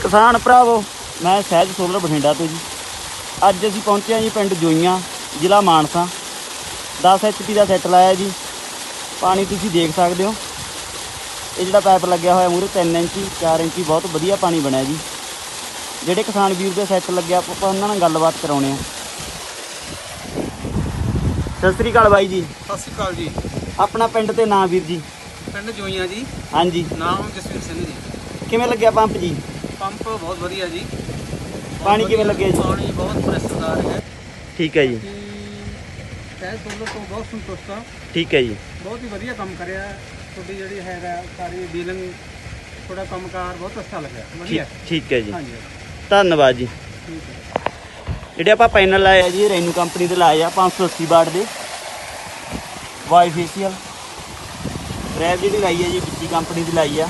ਕਿਸਾਨ ਭਰਾਵੋ ਮੈਂ ਸਹਿਜ ਸੋਲਰ ਬਠਿੰਡਾ ਤੋਂ ਜੀ। ਅੱਜ ਅਸੀਂ ਪਹੁੰਚੇ ਹਾਂ ਜੀ ਪਿੰਡ ਜੋਈਆਂ ਜ਼ਿਲ੍ਹਾ ਮਾਨਸਾ। 10 ਐਚਪੀ ਦਾ ਸੈੱਟ ਲਾਇਆ ਜੀ। ਪਾਣੀ ਤੁਸੀਂ ਦੇਖ ਸਕਦੇ ਹੋ। ਇਹ ਜਿਹੜਾ ਪਾਈਪ ਲੱਗਿਆ ਹੋਇਆ ਮੂਰੇ 3 ਇੰਚੀ 4 ਇੰਚੀ ਬਹੁਤ ਵਧੀਆ ਪਾਣੀ ਬਣਿਆ ਜੀ। ਜਿਹੜੇ ਕਿਸਾਨ ਵੀਰ ਦੇ ਸੈੱਟ ਲੱਗਿਆ ਆਪਾਂ ਉਹਨਾਂ ਨਾਲ ਗੱਲਬਾਤ ਕਰਾਉਣੇ ਆ। ਸਤਿ ਸ੍ਰੀ ਅਕਾਲ ਬਾਈ ਜੀ। ਸਤਿ ਸ਼੍ਰੀ ਅਕਾਲ ਜੀ। ਆਪਣਾ ਪਿੰਡ ਤੇ ਨਾਂ ਵੀਰ ਜੀ। ਪਿੰਡ ਜੋਈਆਂ ਜੀ। ਹਾਂਜੀ। ਨਾਮ ਜਸਵੀਰ ਸਿੰਘ ਜੀ। ਕਿਵੇਂ ਲੱਗਿਆ ਪੰਪ ਜੀ? ਪੰਪ ਬਹੁਤ ਵਧੀਆ ਜੀ। ਪਾਣੀ ਕਿਵੇਂ ਲੱਗਿਆ ਜੀ? ਪਾਣੀ ਬਹੁਤ ਪ੍ਰੈਸ਼ਰਦਾਰ ਹੈ। ਠੀਕ ਹੈ ਜੀ। ਸਹਿਜ ਸੋਲਰ ਤੋਂ ਬਹੁਤ ਸੰਤੁਸ਼ਟ ਹਾਂ ਠੀਕ ਹੈ ਜੀ। ਬਹੁਤ ਹੀ ਵਧੀਆ ਕੰਮ ਕਰਿਆ। ਤੁਹਾਡੀ ਜਿਹੜੀ ਹੈਗਾ ਸਾਰੀ ਡੀਲਿੰਗ ਥੋੜਾ ਕੰਮਕਾਰ ਬਹੁਤ ਅੱਛਾ ਲੱਗਿਆ। ਵਧੀਆ। ਠੀਕ ਹੈ ਜੀ। ਹਾਂਜੀ। ਧੰਨਵਾਦ ਜੀ। ਹੈ। ਜਿਹੜੇ ਆਪਾਂ ਪੈਨਲ ਲਾਏ ਆ ਜੀ ਰੈਨੂ ਕੰਪਨੀ ਦੇ ਲਾਏ ਆ 580 ਵਾਟ ਦੇ। Y facial. ਰੈਬ ਜਿਹੜੀ ਲਾਈ ਆ ਜੀ ਵਿੱਚੀ ਕੰਪਨੀ ਦੀ ਲਾਈ ਆ।